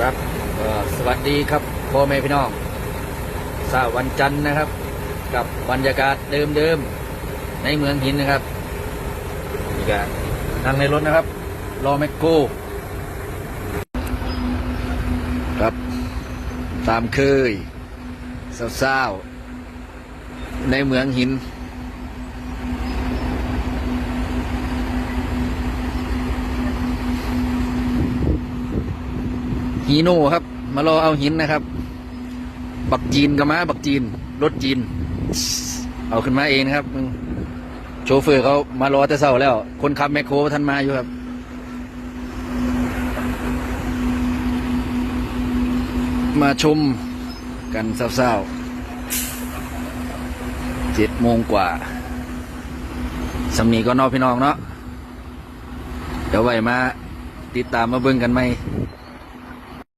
ครับสวัสดีครับพ่อแม่พี่น้องสาวันจันทร์นะครับ กับบรรยากาศเดิมๆในเมืองหินนะครับนี่ก็นั่งในรถนะครับ รอแมคโครครับ ตามเคยเศร้าๆในเมืองหิน ฮีโน่ครับ มารอเอาหินนะครับ บักจีนกับมาบักจีน รถจีน เอาขึ้นมาเองนะครับโชเฟอร์เขามารอแต่เช้าแล้ว คนขับแมคโครท่านมาอยู่ครับมาชมกันเศร้าๆเจ็ดโมงกว่า สำนีก็นอกพี่น้องเนาะ เดี๋ยวไว้มาติดตามมาเบิ่งกันไหม